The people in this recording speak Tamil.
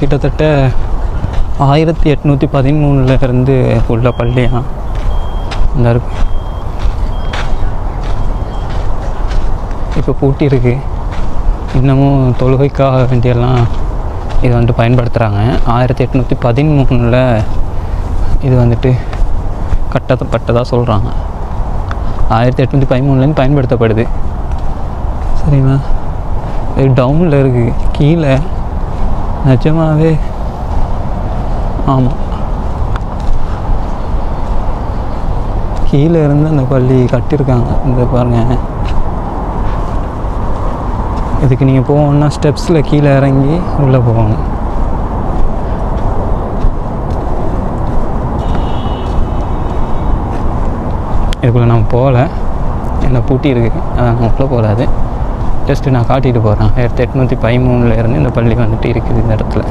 கிட்டத்தட்ட ஆயிரத்தி எட்நூற்றி பதிமூணில் இருந்து உள்ள பள்ளியாக இந்த இருக்கு இப்போ பூட்டி இருக்கு. இன்னமும் தொழுகைக்காக வேண்டியெல்லாம் இது வந்துட்டு பயன்படுத்துகிறாங்க ஆயிரத்தி எட்நூற்றி பதிமூணில் இது வந்துட்டு கட்டப்பட்டதாக சொல்கிறாங்க ஆயிரத்தி எட்நூற்றி பதிமூணுலேருந்து பயன்படுத்தப்படுது. சரிங்களா இது டவுனில் இருக்குது கீழே நிஜமாவே? ஆமாம் கீழே இருந்து அந்த பள்ளி கட்டியிருக்காங்க இந்த பாருங்கள் இதுக்கு நீங்கள் போகணுன்னா ஸ்டெப்ஸில் கீழே இறங்கி உள்ளே போகணும். இதுக்குள்ளே நான் போகல. என்னை பூட்டி இருக்கு. அதான் உள்ளே போகாது ஜஸ்ட்டு நான் காட்டிட்டு போகிறேன் ஆயிரத்தி எட்நூற்றி பதிமூணுலேருந்து இந்த பள்ளி வந்துட்டு இருக்குது இந்த இடத்துல.